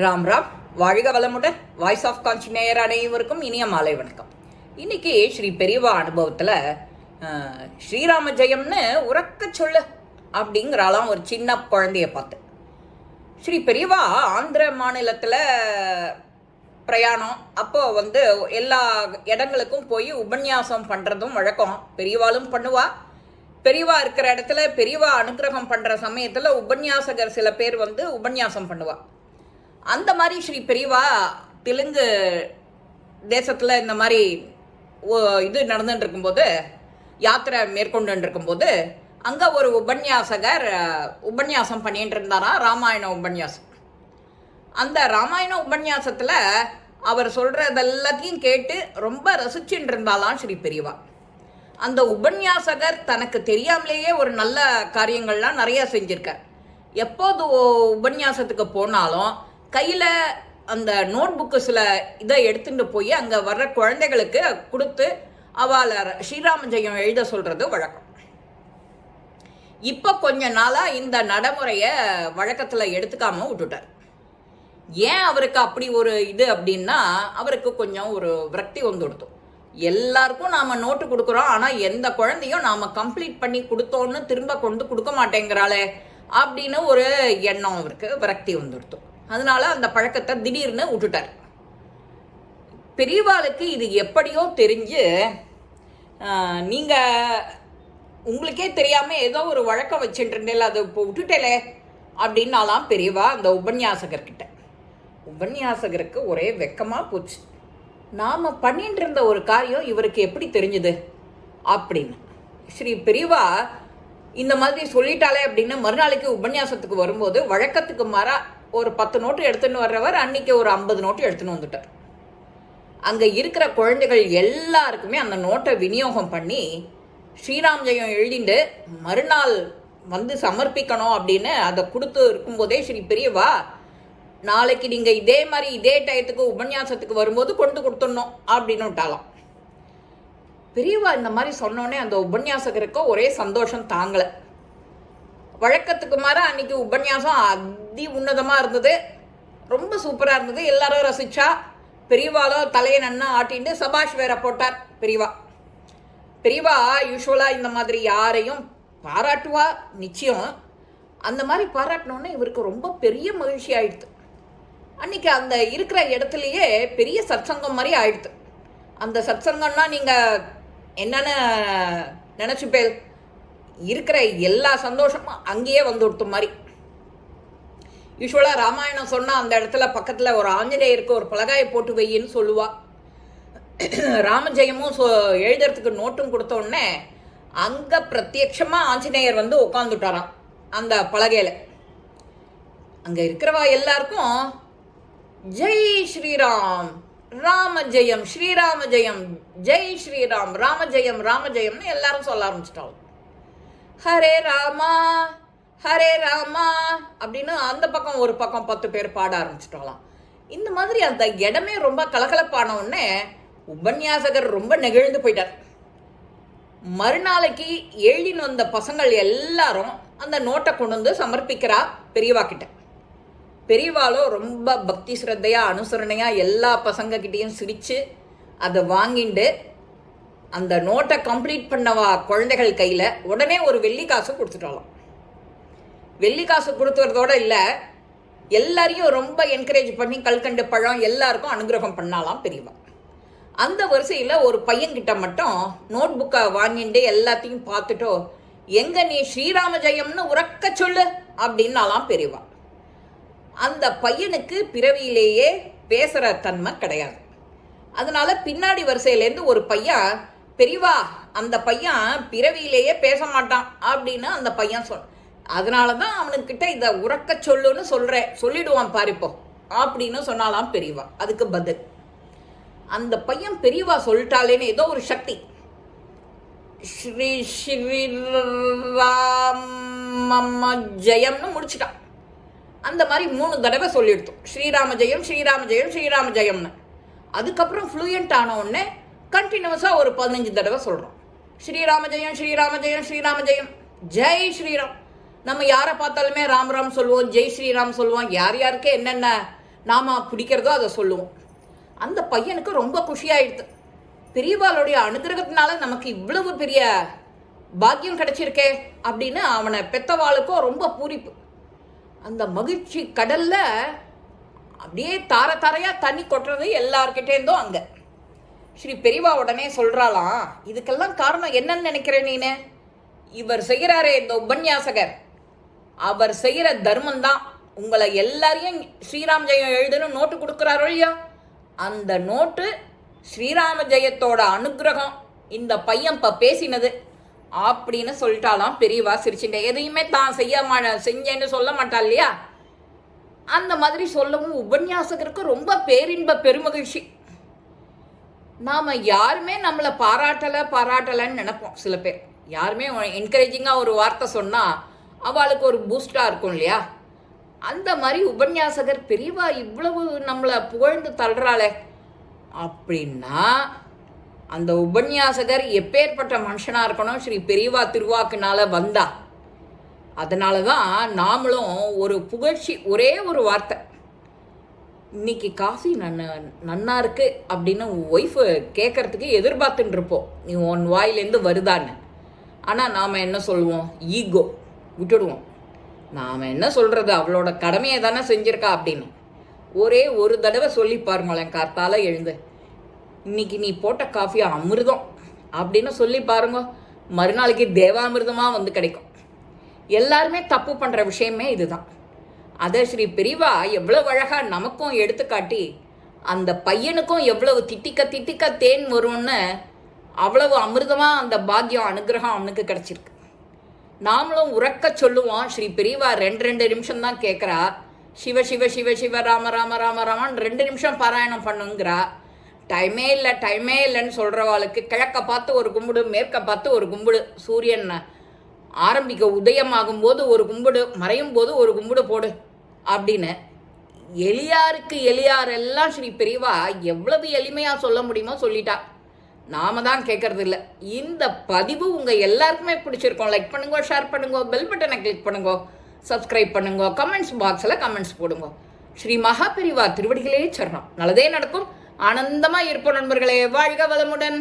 ராம் ராம். வாழ்க வளமுடன். Voice of காஞ்சி நேயர் அனைவருக்கும் இனிய மாலை வணக்கம். இன்னைக்கு ஸ்ரீ பெரியவா அனுபவத்தில் ஸ்ரீராம ஜெயம்னு உறக்க சொல்லு அப்படிங்கிறாலாம் ஒரு சின்ன குழந்தைய பார்த்து. ஸ்ரீ பெரியவா ஆந்திர மாநிலத்தில் பிரயாணம். அப்போ வந்து எல்லா இடங்களுக்கும் போய் உபன்யாசம் பண்ணுறதும் வழக்கம். பெரியவாலும் பண்ணுவா. பெரியவா இருக்கிற இடத்துல பெரியவா அனுக்கிரகம் பண்ணுற சமயத்தில் உபன்யாசகர் சில பேர் வந்து உபன்யாசம் பண்ணுவாள் அந்த மாதிரி ஸ்ரீ பெரியவா தெலுங்கு தேசத்தில் இந்த மாதிரி இது நடந்துட்டு இருக்கும்போது யாத்திரை மேற்கொண்டு இருக்கும்போது அங்கே ஒரு உபன்யாசகர் உபன்யாசம் பண்ணிட்டு இருந்தாரா ராமாயண உபன்யாசம். அந்த ராமாயண உபன்யாசத்தில் அவர் சொல்கிறதெல்லாத்தையும் கேட்டு ரொம்ப ரசிச்சுட்டு இருந்தாலாம் ஸ்ரீ பெரியவா அந்த உபன்யாசகர் தனக்கு தெரியாமலேயே ஒரு நல்ல காரியங்கள்லாம் நிறைய செஞ்சுருக்கார். எப்போது உபன்யாசத்துக்கு போனாலும் கையில் அந்த நோட் புக்கு சில இதை எடுத்துகிட்டு போய் அங்கே வர்ற குழந்தைகளுக்கு கொடுத்து அவளை ஸ்ரீராம ஜெயம் எழுத சொல்கிறது வழக்கம். இப்போ கொஞ்ச நாளாக இந்த நடைமுறையை வழக்கத்தில் எடுத்துக்காம விட்டுட்டார். ஏன் அவருக்கு அப்படி ஒரு இது அப்படின்னா அவருக்கு கொஞ்சம் ஒரு விரக்தி வந்து கொடுத்தோம். எல்லாருக்கும் நாம் நோட்டு கொடுக்குறோம் ஆனால் எந்த குழந்தையும் நாம் கம்ப்ளீட் பண்ணி கொடுத்தோன்னு திரும்ப கொண்டு கொடுக்க மாட்டேங்கிறாளே அப்படின்னு ஒரு எண்ணம் அவருக்கு விரக்தி வந்து கொடுத்தோம். அதனால அந்த பழக்கத்தை திடீர்னு விட்டுட்டார். பெரியவாளுக்கு இது எப்படியோ தெரிஞ்சு நீங்கள் நீங்க உங்களுக்கே தெரியாம ஏதோ ஒரு வழக்கம் வச்சுட்டு இருந்தேல அதை இப்போ விட்டுட்டேலே அப்படின்னாலாம் பெரியவா அந்த உபன்யாசகர்கிட்ட. உபன்யாசகருக்கு ஒரே வெக்கமாக போச்சு. நாம் பண்ணிட்டு இருந்த ஒரு காரியம் இவருக்கு எப்படி தெரிஞ்சுது? அப்படின்னு. ஸ்ரீ பெரியவா இந்த மாதிரி சொல்லிட்டாலே அப்படின்னு மறுநாளைக்கு உபன்யாசத்துக்கு வரும்போது வழக்கத்துக்கு மாறா ஒரு பத்து நோட்டு எடுத்துன்னு வர்றவர் அன்னைக்கு ஒரு ஐம்பது நோட்டு எடுத்துன்னு வந்துட்டார். அங்கே இருக்கிற குழந்தைகள் எல்லாருக்குமே அந்த நோட்டை விநியோகம் பண்ணி ஸ்ரீராம் ஜெயம் எழுதிண்டு மறுநாள் வந்து சமர்ப்பிக்கணும் அப்படின்னு அதை கொடுத்து இருக்கும்போதே ஸ்ரீ பெரியவா நாளைக்கு நீங்கள் இதே மாதிரி இதே டயத்துக்கு உபன்யாசத்துக்கு வரும்போது கொண்டு கொடுத்துடணும் அப்படின்னு விட்டாலாம் பெரியவா இந்த மாதிரி சொன்னோடனே அந்த உபன்யாசகருக்கு ஒரே சந்தோஷம் தாங்கலை. வழக்கத்துக்கு மாற அன்னைக்கு உபன்யாசம் அதி உன்னதமாக இருந்தது. ரொம்ப சூப்பராக இருந்தது. எல்லாரும் ரசிச்சா. பெரியவாலோ தலையை நன்னா ஆட்டின்னு சபாஷ் வேற போட்டார். பெரியவா. பெரியவா யூஸ்வலாக இந்த மாதிரி யாரையும் பாராட்டுவா? நிச்சயம். அந்த மாதிரி பாராட்டினோன்னே இவருக்கு ரொம்ப பெரிய மகிழ்ச்சி ஆயிடுது. அன்னைக்கு அந்த இருக்கிற இடத்துலையே பெரிய சத்சங்கம் மாதிரி ஆயிடுது. அந்த சத்சங்கம்னா நீங்கள் என்னென்ன நினச்சிப்பேன் இருக்கிற எல்லா சந்தோஷமும் அங்கேயே வந்து கொடுத்த மாதிரி. யூஸ்வலாக ராமாயணம் சொன்னால் அந்த இடத்துல பக்கத்தில் ஒரு ஆஞ்சநேயருக்கு ஒரு பலகாயை போட்டு வையின்னு சொல்லுவா. ராமஜெயமும் சொ எழுதுறதுக்கு நோட்டும் கொடுத்த உடனே அங்கே பிரத்யட்சமாக ஆஞ்சநேயர் வந்து உட்காந்துட்டாராம் அந்த பலகையில். அங்கே இருக்கிறவா எல்லாருக்கும் ஜெய் ஸ்ரீராம் ராம ஜெயம் ஸ்ரீராம ஜெயம் ஜெய் ஸ்ரீராம் ராம ஜெயம் ராம ஜெயம்னு எல்லாரும் சொல்ல ஆரம்பிச்சிட்டாங்க. ஹரே ராமா ஹரே ராமா அப்படின்னு அந்த பக்கம் ஒரு பக்கம் பத்து பேர் பாட ஆரம்பிச்சிட்டோம்லாம் இந்த மாதிரி அந்த இடமே ரொம்ப கலகலப்பான உடனே உபன்யாசகர் ரொம்ப நெகிழ்ந்து போயிட்டார். மறுநாளைக்கு எழுதின்னு வந்த பசங்கள் எல்லாரும் அந்த நோட்டை கொண்டு வந்து சமர்ப்பிக்கிறா பெரியவா கிட்ட. பெரியவாளோ ரொம்ப பக்தி ஸ்ரத்தையாக அனுசரணையாக எல்லா பசங்க கிட்டேயும் அதை வாங்கிண்டு அந்த நோட்டை கம்ப்ளீட் பண்ணவா குழந்தைகள் கையில் உடனே ஒரு வெள்ளி காசு கொடுத்துட்டாலாம் வெள்ளி காசு கொடுத்துறதோட இல்லை எல்லாரையும் ரொம்ப என்கரேஜ் பண்ணி கல்கண்டு பழம் எல்லாருக்கும் அனுகிரகம் பண்ணாலாம் பெரியவா. அந்த வரிசையில் ஒரு பையன்கிட்ட மட்டும் நோட் புக்கை வாங்கிட்டு எல்லாத்தையும் பார்த்துட்டோ எங்கே நீ ஸ்ரீராம ஜெயம்னு உறக்க சொல்லு அப்படின்னாலாம் பெரியவா. அந்த பையனுக்கு பிறவியிலேயே பேசுகிற தன்மை கிடையாது. அதனால பின்னாடி வரிசையிலேருந்து ஒரு பையன் பெரியவா அந்த பையன் பிறவியிலேயே பேச மாட்டான் அப்படின்னு அந்த பையன் சொல் அதனால தான் அவனுக்கிட்ட இதை உறக்க சொல்லுன்னு சொல்கிறேன் சொல்லிடுவான் பாரிப்போ அப்படின்னு சொன்னாலாம் பெரியவா அதுக்கு பதில். அந்த பையன் பெரியவா சொல்லிட்டாலேன்னு ஏதோ ஒரு சக்தி. ஸ்ரீ ஸ்ரீராம ஜெயம்னு முடிச்சிட்டான். அந்த மாதிரி மூணு தடவை சொல்லிடுத்தோம். ஸ்ரீராம ஜெயம் ஸ்ரீராம ஜெயம் ஸ்ரீராம ஜெயம்னு அதுக்கப்புறம் ஃப்ளூயண்ட் ஆன உடனே கண்டினியூஸாக ஒரு பதினஞ்சு தடவை சொல்கிறோம் ஸ்ரீராம ஜெயம் ஸ்ரீராம ஜெயம் ஸ்ரீராம ஜெயம். ஜெய் ஸ்ரீராம். நம்ம யாரை பார்த்தாலுமே ராம் ராம் சொல்லுவோம் ஜெய் ஸ்ரீராம் சொல்லுவோம். யார் யாருக்கு என்னென்ன நாம பிடிக்கிறதோ அதை சொல்லுவோம். அந்த பையனுக்கு ரொம்ப குஷியாயிடுது. பெரியவாளுடைய அனுகிரகத்தினால நமக்கு இவ்வளவு பெரிய பாக்கியம் கிடைச்சிருக்கே அப்படின்னு அவனை பெத்தவாளுக்கும் ரொம்ப பூரிப்பு. அந்த மகிழ்ச்சி கடல்ல அப்படியே தார தாரையாக தண்ணி கொட்டுறது எல்லார்கிட்டேருந்தும் அங்கே. ஸ்ரீ பெரியவா உடனே சொல்றாளாம் இதுக்கெல்லாம் காரணம் என்னன்னு நினைக்கிறேன் நீனு? இவர் செய்கிறாரே இந்த உபன்யாசகர். அவர் செய்கிற தர்மம் தான். உங்களை எல்லாரையும் ஸ்ரீராம் ஜெயம் எழுதுன்னு நோட்டு கொடுக்குறாரோ இல்லையா? அந்த நோட்டு ஸ்ரீராம ஜெயத்தோட அனுகிரகம். இந்த பையன் இப்போ பேசினது. அப்படின்னு சொல்லிட்டாலாம் பெரியவா சிரிச்சுட்டேன் எதையுமே தான் செய்ய மா செஞ்சேன்னு சொல்ல மாட்டா இல்லையா? அந்த மாதிரி சொல்லவும் உபன்யாசகருக்கு ரொம்ப பேரின்ப பெருமகிழ்ச்சி. நாம் யாருமே நம்மளை பாராட்டலை பாராட்டலைன்னு நினைப்போம் சில பேர். யாருமே என்கரேஜிங்காக ஒரு வார்த்தை சொன்னால் அவளுக்கு ஒரு பூஸ்டாக இருக்கும் இல்லையா? அந்த மாதிரி உபன்யாசகர் பெரியவா இவ்வளவு நம்மளை புகழ்ந்து தள்ளுறாளே. அப்படின்னா அந்த உபன்யாசகர் எப்பேற்பட்ட மனுஷனாக இருக்கணும்? ஸ்ரீ பெரியவா திருவாக்குனால வந்தா. அதனால தான் நாமளும் ஒரு புகழ்ச்சி ஒரே ஒரு வார்த்தை. இன்னைக்கு காஃபி நன்ன நன்னா இருக்கு அப்படின்னு ஒய்ஃபு கேட்கறதுக்கு எதிர்பார்த்துட்டு இருப்போம் நீ உன் வாயிலேருந்து வருதான்னு. ஆனால் நாம் என்ன சொல்லுவோம்? ஈகோ விட்டுடுவோம். நாம் என்ன சொல்கிறது அவளோட கடமையை தானே செஞ்சுருக்கா அப்படின்னு. ஒரே ஒரு தடவை சொல்லி பாருங்களேன் கார்த்தால எழுந்து. இன்னைக்கு நீ போட்ட காஃபி அமிர்தம் அப்படின்னு சொல்லி பாருங்க மறுநாளைக்கு தேவாமிர்தமாக வந்து கிடைக்கும். எல்லாருமே தப்பு பண்ணுற விஷயமே இதுதான். அதை ஸ்ரீ பிரிவா எவ்வளவு அழகா நமக்கும் எடுத்துக்காட்டி அந்த பையனுக்கும் எவ்வளவு திட்டிக்க திட்டிக்க தேன் வரும்னு அவ்வளவு அமிர்தமாக அந்த பாக்கியம் அனுகிரகம் அவனுக்கு கிடச்சிருக்கு. நாமளும் உறக்க சொல்லுவோம் ஸ்ரீ பெரியவா ரெண்டு ரெண்டு நிமிஷம் தான் கேட்குறா சிவ சிவ சிவ சிவ ராம ராம ராம ராமன் ரெண்டு நிமிஷம் பாராயணம் பண்ணுங்கிறா. டைமே இல்லை டைமே இல்லைன்னு சொல்கிறவாளுக்கு கிழக்க பார்த்து ஒரு கும்பிடு மேற்க பார்த்து ஒரு கும்பிடு. சூரியன் ஆரம்பிக்க உதயமாகும் போது ஒரு கும்பிடு மறையும் போது ஒரு கும்பிடு போடு. அப்படின்னு எளியாருக்கு எளியார் எல்லாம் ஸ்ரீ பெரியவா எவ்வளவு எளிமையாக சொல்ல முடியுமோ சொல்லிட்டா. நாம தான் கேட்கறது இல்லை இந்த பதிவு உங்கள் எல்லாருக்குமே பிடிச்சிருக்கோம். லைக் பண்ணுங்க ஷேர் பண்ணுங்க பெல் பட்டனை கிளிக் பண்ணுங்க சப்ஸ்கிரைப் பண்ணுங்க கமெண்ட்ஸ் பாக்ஸில் கமெண்ட்ஸ் போடுங்க. ஸ்ரீ மகா பெரிவா திருவடிகளே சரணம். நல்லதே நடக்கும். ஆனந்தமாக இருப்போம் நண்பர்களே. வாழ்க வளமுடன்.